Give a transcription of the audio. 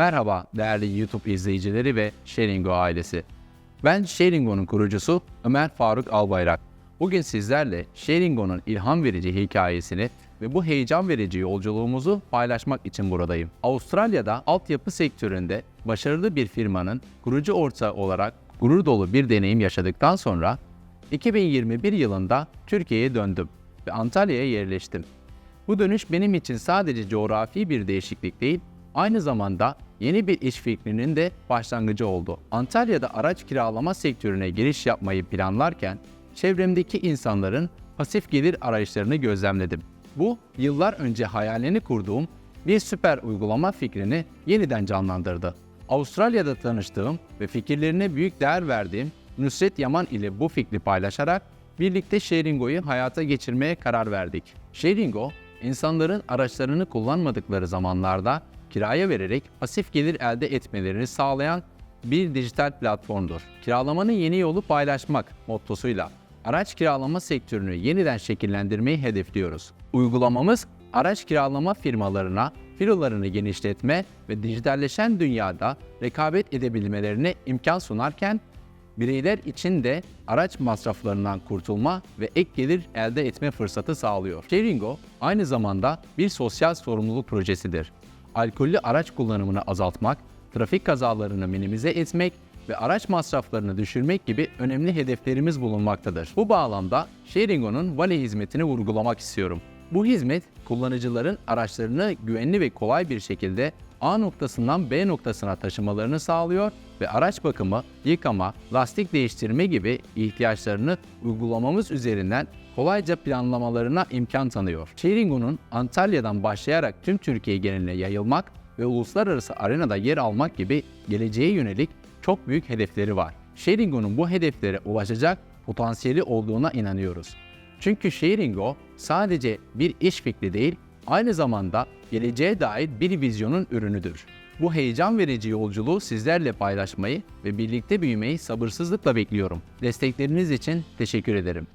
Merhaba değerli YouTube izleyicileri ve Sharingo ailesi. Ben Sharingo'nun kurucusu Ömer Faruk Albayrak. Bugün sizlerle Sharingo'nun ilham verici hikayesini ve bu heyecan verici yolculuğumuzu paylaşmak için buradayım. Avustralya'da altyapı sektöründe başarılı bir firmanın kurucu ortağı olarak gurur dolu bir deneyim yaşadıktan sonra 2021 yılında Türkiye'ye döndüm ve Antalya'ya yerleştim. Bu dönüş benim için sadece coğrafi bir değişiklik değil, aynı zamanda yeni bir iş fikrinin de başlangıcı oldu. Antalya'da araç kiralama sektörüne giriş yapmayı planlarken çevremdeki insanların pasif gelir arayışlarını gözlemledim. Bu yıllar önce hayalini kurduğum bir süper uygulama fikrini yeniden canlandırdı. Avustralya'da tanıştığım ve fikirlerine büyük değer verdiğim Nusret Yaman ile bu fikri paylaşarak birlikte Sharingo'yu hayata geçirmeye karar verdik. Sharingo, insanların araçlarını kullanmadıkları zamanlarda kiraya vererek pasif gelir elde etmelerini sağlayan bir dijital platformdur. Kiralamanın yeni yolu paylaşmak mottosuyla araç kiralama sektörünü yeniden şekillendirmeyi hedefliyoruz. Uygulamamız araç kiralama firmalarına filolarını genişletme ve dijitalleşen dünyada rekabet edebilmelerine imkan sunarken bireyler için de araç masraflarından kurtulma ve ek gelir elde etme fırsatı sağlıyor. Sharingo aynı zamanda bir sosyal sorumluluk projesidir. Alkollü araç kullanımını azaltmak, trafik kazalarını minimize etmek ve araç masraflarını düşürmek gibi önemli hedeflerimiz bulunmaktadır. Bu bağlamda Sharingo'nun Vale hizmetini vurgulamak istiyorum. Bu hizmet kullanıcıların araçlarını güvenli ve kolay bir şekilde A noktasından B noktasına taşımalarını sağlıyor ve araç bakımı, yıkama, lastik değiştirme gibi ihtiyaçlarını uygulamamız üzerinden kolayca planlamalarına imkan tanıyor. Sharingo'nun Antalya'dan başlayarak tüm Türkiye geneline yayılmak ve uluslararası arenada yer almak gibi geleceğe yönelik çok büyük hedefleri var. Sharingo'nun bu hedeflere ulaşacak potansiyeli olduğuna inanıyoruz. Çünkü Sharingo sadece bir iş fikri değil, aynı zamanda geleceğe dair bir vizyonun ürünüdür. Bu heyecan verici yolculuğu sizlerle paylaşmayı ve birlikte büyümeyi sabırsızlıkla bekliyorum. Destekleriniz için teşekkür ederim.